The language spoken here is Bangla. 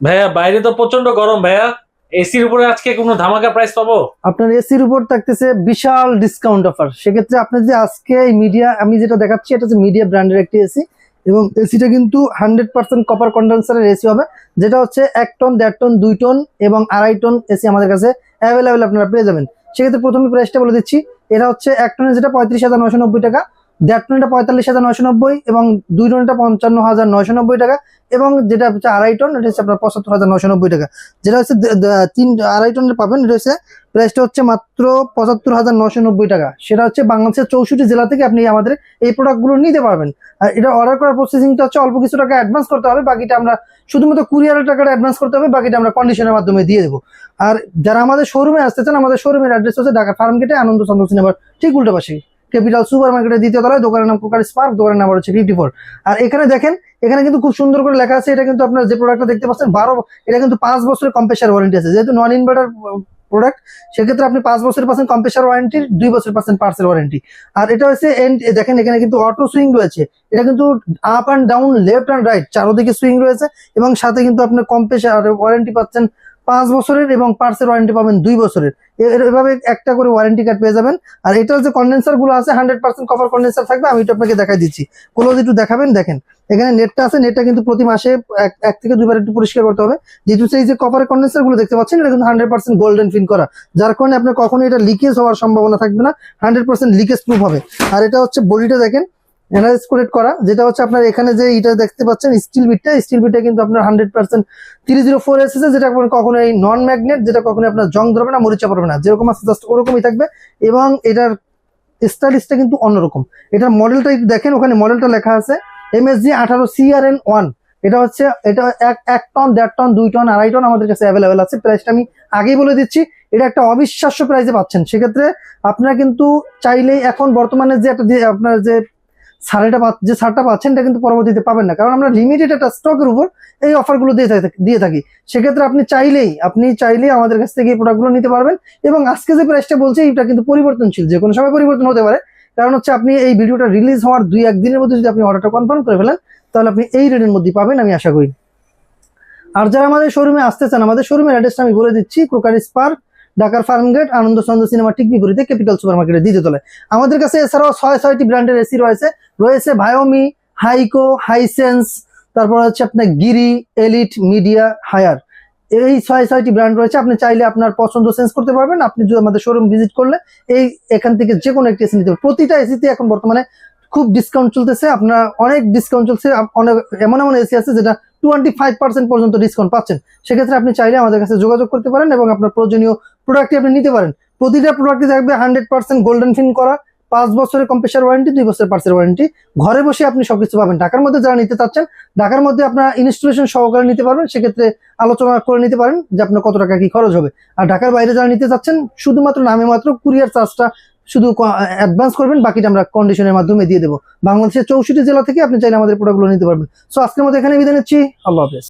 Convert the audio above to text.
ভাইয়া, বাইরে তো প্রচণ্ড গরম, ভাইয়া। এসির উপরে আজকে কোনো ধামাকা প্রাইস পাবো? আপনার এসির উপর থাকতেছে বিশাল ডিসকাউন্ট অফার সেক্ষেত্রে আপনি যে আজকে এই মিডিয়া আমি যেটা দেখাচ্ছি, এটা হচ্ছে মিডিয়া ব্র্যান্ডের একটি এসি এবং এসিটা কিন্তু হান্ড্রেড পার্সেন্ট কপার কন্ডেন্সারের এসি হবে, যেটা হচ্ছে এক টন দেড় টন দুই টন এবং আড়াই টন এসি আমাদের কাছে অ্যাভেলেবেল আপনারা পেয়ে যাবেন। সেক্ষেত্রে প্রথমে প্রাইসটা বলে দিচ্ছি, এটা হচ্ছে এক টনের যেটা পঁয়ত্রিশ হাজার নয়শো নব্বই টাকা। দেড় টনটা পঁয়তাল্লিশ হাজার নয়শো নব্বই এবং দুই টনটা পঞ্চান্ন হাজার নয়শো নব্বই টাকা এবং যেটা হচ্ছে আড়াই টন, এটা হচ্ছে আপনার পঁচাত্তর হাজার নয়শো নব্বই টাকা। যেটা হচ্ছে তিন, আড়াই টনের পাবেন, এটা হচ্ছে প্রাইসটা হচ্ছে মাত্র পঁচাত্তর হাজার নশো নব্বই টাকা। সেটা হচ্ছে বাংলাদেশের চৌষট্টি জেলা থেকে আপনি আমাদের এই প্রোডাক্টগুলো নিতে পারবেন। আর এটা অর্ডার করার প্রসেসিংটা হচ্ছে অল্প কিছু টাকা অ্যাডভান্স করতে হবে, বাকিটা আমরা শুধুমাত্র কুরিয়ারের টাকাটা অ্যাডভান্স করতে হবে, বাকিটা আমরা কন্ডিশনের মাধ্যমে দিয়ে দেবো। আর যারা আমাদের শোরুমে আসতে চান, আমাদের শোরুমের অ্যাড্রেস হচ্ছে ঢাকা ফার্ম গেটে আনন্দ চন্দ্র সিনেমার ঠিক উল্টো পাশে। ক্যাপিটাল সুপার মার্কেটের দ্বিতীয় তলায়, দোকানের নাম কোকার স্পার্ক দোকানের নাম্বার হচ্ছে ফিফটি ফোর আর এখানে দেখেন, এখানে কিন্তু খুব সুন্দর করে লেখা আছে, এটা কিন্তু আপনার যে প্রোডাক্টটা দেখতে পাচ্ছেন, বারো, এটা কিন্তু পাঁচ বছরের কম্প্রেসার ওয়ারেন্টি আছে। যেহেতু নন ইনভার্টার প্রোডাক্ট সেক্ষেত্রে আপনি পাঁচ বছর পাচ্ছেন কম্প্রেসার ওয়ারেন্টি দুই বছর পাচ্ছেন পার্সেল ওয়ারেন্টি আর এটা হচ্ছে end- দেখেন এখানে কিন্তু অটো সুইং রয়েছে। এটা কিন্তু up and down left and right চারোদিকে সুইং রয়েছে এবং সাথে কিন্তু আপনার কম্প্রেসার ওয়ারেন্টি পাচ্ছেন পাঁচ বছরের এবং পার্সেল ওয়ারেন্টি পাবেন দুই বছরের। এভাবে একটা করে ওয়ারেন্টি কার্ড পেয়ে যাবেন। আর এটার যে কন্ডেন্সারগুলো আছে হান্ড্রেড পার্সেন্ট কভার কন্ডেন্সার থাকবে, আমি এটা আপনাকে দেখাই দিচ্ছি। ক্লোজ একটু দেখাবেন, দেখেন। এখানে নেটটা আছে নেটটা কিন্তু প্রতি মাসে এক- থেকে দুবার একটু পরিষ্কার করতে হবে। যেহেতু সেই যে কভারের কন্ডেন্সারগুলো দেখতে পাচ্ছেন, এটা কিন্তু হান্ড্রেড পার্সেন্ট গোল্ডেন ফিন করা। যার কারণে আপনার কখনো এটা লিকেজ হওয়ার সম্ভাবনা থাকবে না। হান্ড্রেড পার্সেন্ট লিকেজ প্রুফ হবে। আর এটা হচ্ছে বডিটা দেখেন। এনালাইজ করে করা, যেটা হচ্ছে আপনার এখানে যে এটা দেখতে পাচ্ছেন স্টিল বিটটা স্টিল বিটটা কিন্তু আপনার hundred percent three zero four এসেছে যেটা আপনার কখনো এই নন ম্যাগনেট যেটা কখনো আপনার জং ধরবে না, মরিচা পড়বে না, যেরকম আছে জাস্ট ওরকমই থাকবে, এবং এটার স্টাইলিশটা কিন্তু অন্যরকম। এটার মডেলটা একটু দেখেন, ওখানে মডেলটা লেখা আছে এমএসজি আঠারো সিআরএন ওয়ান এটা হচ্ছে, এটা এক এক টন দেড় টন দুই টন আড়াই টন আমাদের কাছে অ্যাভেলেবেল আছে প্রাইসটা আমি আগেই বলে দিচ্ছি, এটা একটা অবিশ্বাস্য প্রাইসে পাচ্ছেন, সেক্ষেত্রে আপনারা কিন্তু চাইলেই এখন বর্তমানে যে একটা আপনার যে ছাড়টা যে ছাড়টা পাচ্ছেন, এটা কিন্তু পরবর্তীতে পাবেন না। কারণ আমরা লিমিটেড একটা স্টকের উপর এই অফারগুলো দিয়ে থাকি দিয়ে থাকি। সেক্ষেত্রে আপনি চাইলেই আপনি চাইলেই আমাদের কাছ থেকে এই প্রোডাক্টগুলো নিতে পারবেন এবং আজকে যে প্রাইসটা বলছি এটা কিন্তু পরিবর্তনশীল, যে কোনো সময় পরিবর্তন হতে পারে। কারণ হচ্ছে আপনি এই ভিডিওটা রিলিজ হওয়ার দুই একদিনের মধ্যে যদি আপনি অর্ডারটা কনফার্ম করে ফেলেন, তাহলে আপনি এই রেটের মধ্যে পাবেন, আমি আশা করি। আর যারা আমাদের শোরুমে আসতে চান, আমাদের শোরুমের অ্যাড্রেসটা আমি বলে দিচ্ছি ক্রোকারি স্পার্ক ঢাকার ফার্মগেট আনন্দ চন্দ্র সিনেমা ঠিক বিপরীতে ক্যাপিটাল সুপার মার্কেটের দ্বিতীয় তলায়। আমাদের কাছে এছাড়াও ছয়, ছয়টি ব্র্যান্ডের এসি রয়েছে। রয়েছে ভায়োমি হাইকো হাইসেন্স তারপর হচ্ছে আপনার গিরি এলিট মিডিয়া হায়ার এই ছয়, ছয়টি ব্র্যান্ড রয়েছে। আপনি চাইলে আপনার পছন্দ চেঞ্জ করতে পারবেন। আপনি যদি আমাদের শোরুম ভিজিট করলে এই এখান থেকে যে কোনো একটি এসি নিতে পারবেন প্রতিটা এসিতে এখন বর্তমানে খুব ডিসকাউন্ট চলতেছে। আপনার অনেক ডিসকাউন্ট চলছে। অনেক, এমন এমন এসি আছে যেটা টোয়েন্টি ফাইভ পার্সেন্ট পর্যন্ত ডিসকাউন্ট পাচ্ছেন। সেক্ষেত্রে আপনি চাইলে আমাদের কাছে যোগাযোগ করতে পারেন এবং আপনার প্রয়োজনীয় প্রোডাক্টটি আপনি নিতে পারেন। প্রতিটা প্রোডাক্টই থাকবে হান্ড্রেড পার্সেন্ট গোল্ডেন ফিন করা, পাঁচ বছরের কম্প্রেসার ওয়ারেন্টি দুই বছরের পার্সের ওয়ারেন্টি ঘরে বসে আপনি সবকিছু পাবেন। ঢাকার মধ্যে যারা নিতে চাচ্ছেন, ঢাকার মধ্যে আপনার ইনস্টলেশন সহকারে নিতে পারবেন। সেক্ষেত্রে আলোচনা করে নিতে পারেন যে আপনার কত টাকা কি খরচ হবে। আর ঢাকার বাইরে যারা নিতে চাচ্ছেন, শুধুমাত্র নামে মাত্র কুরিয়ার চার্জটা শুধু অ্যাডভান্স করবেন, বাকিটা আমরা কন্ডিশনের মাধ্যমে দিয়ে দেবো। বাংলাদেশের চৌষট্টি জেলা থেকে আপনি চাইলে আমাদের প্রোডাক্টগুলো নিতে পারবেন। সো আজকের মতো এখানে বিদায় নিচ্ছি। আল্লাহ হাফেজ।